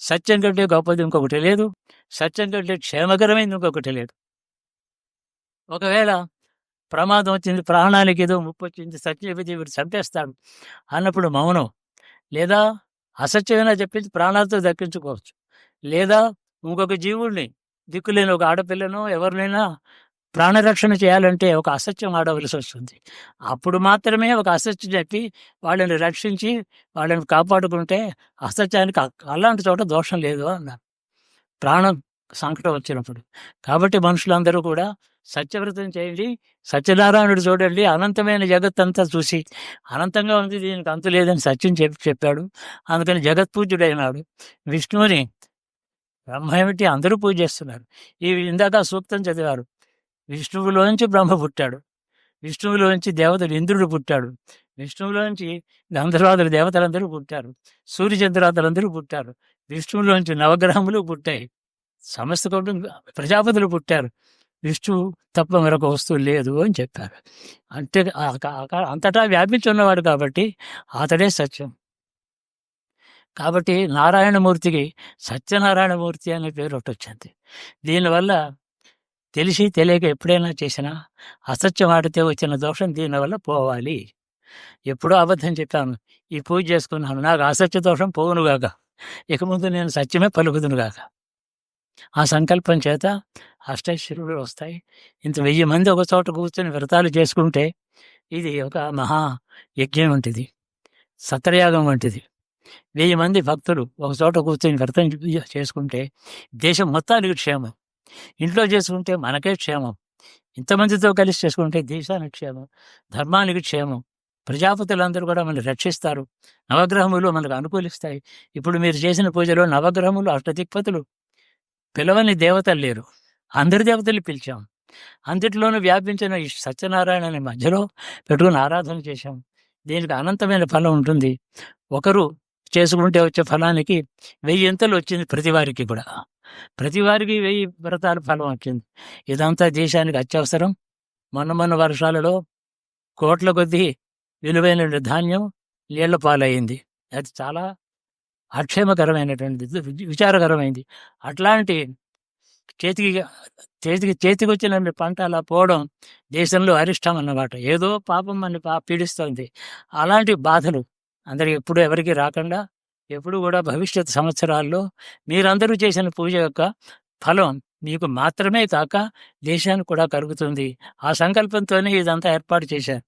సత్యం కంటే గొప్పది ఇంకొకటి లేదు. సత్యం కంటే క్షేమకరమైంది ఇంకొకటి లేదు. ఒకవేళ ప్రమాదం వచ్చింది ప్రాణానికి ఏదో ముప్పు వచ్చింది సత్యపతి వీడు చంపేస్తాడు అన్నప్పుడు మౌనం. లేదా అసత్యమైనా చెప్పించి ప్రాణాలతో దక్కించుకోవచ్చు. లేదా ఇంకొక జీవుడిని దిక్కులేని ఒక ఆడపిల్లను ఎవరినైనా ప్రాణరక్షణ చేయాలంటే ఒక అసత్యం ఆడవలసి వస్తుంది. అప్పుడు మాత్రమే ఒక అసత్యం చెప్పి వాళ్ళని రక్షించి వాళ్ళని కాపాడుకుంటే అసత్యానికి అలాంటి చోట దోషం లేదు అన్నారు. ప్రాణం సంకటం వచ్చినప్పుడు. కాబట్టి మనుషులందరూ కూడా సత్యవ్రతం చేయండి సత్యనారాయణుడు చూడండి అనంతమైన జగత్తంతా చూసి అనంతంగా ఉంది దీనికి అంతు లేదని సత్యం చెప్పి చెప్పాడు. అందుకని జగత్పూజ్యుడైనాడు. విష్ణువుని బ్రహ్మ ఏమిటి? అందరూ పూజ చేస్తున్నారు. ఈ ఇందాక సూక్తం చదివారు. విష్ణువులోంచి బ్రహ్మ పుట్టాడు. విష్ణువులోంచి దేవతలు ఇంద్రుడు పుట్టాడు. విష్ణువులోంచి గంధర్వాదులు దేవతలందరూ పుట్టారు. సూర్యచంద్రాదులందరూ పుట్టారు. విష్ణువులోంచి నవగ్రహములు పుట్టాయి. సమస్త కుటుంబ ప్రజాపతులు పుట్టారు. విష్ణువు తప్ప మరొక వస్తువు లేదు అని చెప్పారు. అంటే అంతటా వ్యాపించి ఉన్నవాడు కాబట్టి అతడే సత్యం. కాబట్టి నారాయణమూర్తికి సత్యనారాయణమూర్తి అనే పేరు ఒకటి వచ్చింది. దీనివల్ల తెలిసి తెలియక ఎప్పుడైనా చేసినా అసత్యం ఆడితే వచ్చిన దోషం దీనివల్ల పోవాలి. ఎప్పుడో అబద్ధం చెప్పాను. ఈ పూజ చేసుకున్నాను. నాకు అసత్య దోషం పోవునుగాక ఇక ముందు నేను సత్యమే పలుకుదునుగాక ఆ సంకల్పం చేత అష్టైశ్వరులు వస్తాయి. ఇంత వెయ్యి మంది ఒక చోట కూర్చొని వ్రతాలు చేసుకుంటే ఇది ఒక మహా యజ్ఞం వంటిది. సత్రయాగం వంటిది. వెయ్యి మంది భక్తులు ఒక చోట కూర్చొని వ్రతం చేసుకుంటే దేశం మొత్తానికి క్షేమం. ఇంట్లో చేసుకుంటే మనకే క్షేమం. ఇంతమందితో కలిసి చేసుకుంటే దేశానికి క్షేమం. ధర్మానికి క్షేమం. ప్రజాపతులందరూ కూడా మనల్ని రక్షిస్తారు. నవగ్రహములు మనకు అనుకూలిస్తాయి. ఇప్పుడు మీరు చేసిన పూజలో నవగ్రహములు అష్టదిక్పతులు పిలవని దేవతలు లేరు. అందరి దేవతలు పిలిచాం. అంతటిలోనూ వ్యాపించిన ఈ సత్యనారాయణని మధ్యలో పెట్టుకుని ఆరాధన చేశాం. దీనికి అనంతమైన ఫలం ఉంటుంది. ఒకరు చేసుకుంటే వచ్చే ఫలానికి వెయ్యింతలు వచ్చింది ప్రతి వారికి కూడా. ప్రతి వారికి వెయ్యి వ్రతాలు ఫలం వచ్చింది ఇదంతా దేశానికి అత్యవసరం. మొన్న మొన్న వర్షాలలో కోట్ల కొద్దీ విలువైన ధాన్యం నీళ్ళ పాలయ్యింది. అది చాలా అక్షేమకరమైనటువంటి విచారకరమైంది. అట్లాంటి చేతికి చేతికి చేతికి వచ్చిన పంట అలా పోవడం దేశంలో అరిష్టం అన్నమాట. ఏదో పాపం మన పా పీడిస్తుంది. అలాంటి బాధలు అందరికి ఎప్పుడు ఎవరికి రాకుండా ఎప్పుడు కూడా భవిష్యత్ సంవత్సరాల్లో మీరందరూ చేసిన పూజ యొక్క ఫలం మీకు మాత్రమే కాక దేశానికి కూడా కలుగుతుంది. ఆ సంకల్పంతోనే ఇదంతా ఏర్పాటు చేశారు.